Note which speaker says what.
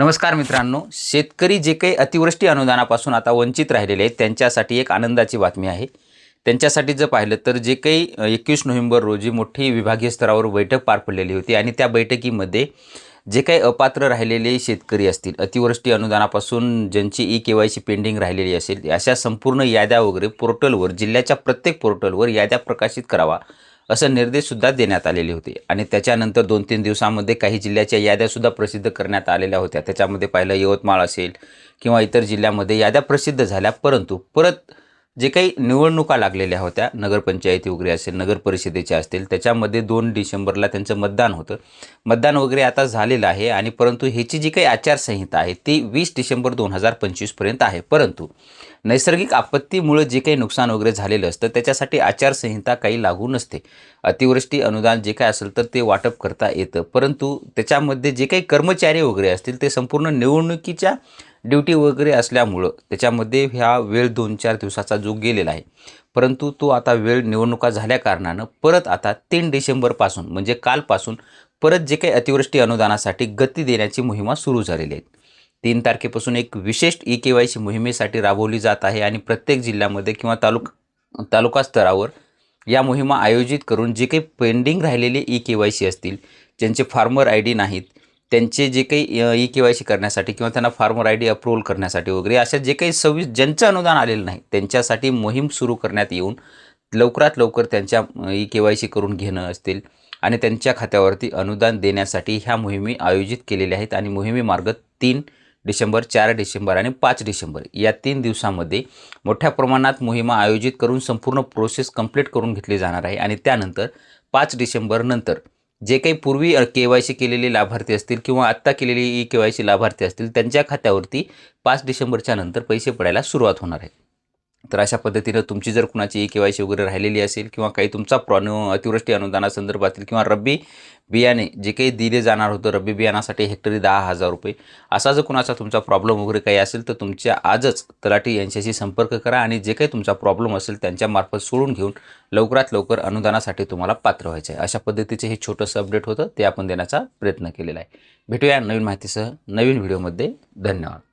Speaker 1: नमस्कार मित्रांनो. शेतकरी जे काही अतिवृष्टी अनुदानापासून आता वंचित राहिलेले आहेत त्यांच्यासाठी एक आनंदाची बातमी आहे. त्यांच्यासाठी जर पाहिलं तर जे काही एकवीस नोव्हेंबर रोजी मोठी विभागीय स्तरावर बैठक पार पडलेली होती आणि त्या बैठकीमध्ये जे काही अपात्र राहिलेले शेतकरी असतील अतिवृष्टी अनुदानापासून ज्यांची E K Y C pending राहिलेली असेल अशा संपूर्ण याद्या वगैरे पोर्टलवर जिल्ह्याच्या प्रत्येक पोर्टलवर याद्या प्रकाशित करावा असं निर्देशसुद्धा देण्यात आलेले होते. आणि त्याच्यानंतर दोन तीन दिवसामध्ये काही जिल्ह्याच्या याद्यासुद्धा प्रसिद्ध करण्यात आलेल्या होत्या. त्याच्यामध्ये पाहिलं यवतमाळ असेल किंवा इतर जिल्ह्यामध्ये याद्या प्रसिद्ध झाल्या परंतु परत जे काही निवडणुका लागलेल्या होत्या नगरपंचायती वगैरे असेल नगर परिषदेच्या असतील त्याच्यामध्ये दोन डिसेंबरला त्यांचं मतदान होतं. मतदान वगैरे आता झालेलं आहे आणि परंतु ह्याची जी काही आचारसंहिता आहे ती वीस डिसेंबर दोन हजार पंचवीसपर्यंत आहे. परंतु नैसर्गिक आपत्तीमुळे जे काही नुकसान वगैरे झालेलं असतं त्याच्यासाठी आचारसंहिता काही लागू नसते. अतिवृष्टी अनुदान जे काय असेल तर ते वाटप करता येतं. परंतु त्याच्यामध्ये जे काही कर्मचारी वगैरे असतील ते संपूर्ण निवडणुकीच्या ड्युटी वगैरे असल्यामुळं त्याच्यामध्ये ह्या वेळ दोन चार दिवसाचा जो गेलेला आहे. परंतु तो आता वेळ निवडणुका झाल्या कारणानं परत आता तीन डिसेंबरपासून म्हणजे कालपासून परत जे काही अतिवृष्टी अनुदानासाठी गती देण्याची मोहिमा सुरू झालेली आहे. तीन तारखेपासून एक विशेष ई के वाय सी मोहिमेसाठी राबवली जात आहे आणि प्रत्येक जिल्ह्यामध्ये किंवा तालुका तालुका स्तरावर या मोहिमा आयोजित करून जे काही पेंडिंग राहिलेले ई के वाय सी असतील ज्यांचे फार्मर आय डी नाहीत त्यांचे जे काही ई के वाय सी करण्यासाठी किंवा त्यांना फार्मर आय डी अप्रूव्हल करण्यासाठी वगैरे अशा जे काही सव्वीस ज्यांचं अनुदान आलेलं नाही त्यांच्यासाठी मोहीम सुरू करण्यात येऊन लवकरात लवकर त्यांच्या ई के वाय सी करून घेणं असतील आणि त्यांच्या खात्यावरती अनुदान देण्यासाठी ह्या मोहिमी आयोजित केलेल्या आहेत आणि मोहिमेमार्ग तीन डिसेंबर चार डिसेंबर आणि पाच डिसेंबर या तीन दिवसामध्ये मोठ्या प्रमाणात मोहिमा आयोजित करून संपूर्ण प्रोसेस कंप्लीट करून घेतली जाणार आहे आणि त्यानंतर पाच डिसेंबरनंतर जे काही पूर्वी के वाय सी केलेले लाभार्थी असतील किंवा आत्ता केलेली ई के वाय सी लाभार्थी असतील त्यांच्या खात्यावरती पाच डिसेंबरच्या नंतर पैसे पडायला सुरुवात होणार आहे. तर अशा पद्धतीनं तुमची जर कुणाची ई के वाय सी वगैरे राहिलेली असेल किंवा काही तुमचा प्रॉन्यू अतिवृष्टी अनुदानासंदर्भातील किंवा रब्बी बियाणे जे काही दिले जाणार होतं रब्बी बियाणासाठी हेक्टरी दहा हजार रुपये असा जर कुणाचा तुमचा प्रॉब्लेम वगैरे काही असेल तर तुमच्या आजच तलाठी यांच्याशी संपर्क करा आणि जे काही तुमचा प्रॉब्लेम असेल त्यांच्यामार्फत सोडून घेऊन लवकरात लवकर अनुदानासाठी तुम्हाला पात्र व्हायचं आहे. अशा पद्धतीचे हे छोटंसं अपडेट होतं ते आपण देण्याचा प्रयत्न केलेला आहे. भेटूया नवीन माहितीसह नवीन व्हिडिओमध्ये. धन्यवाद.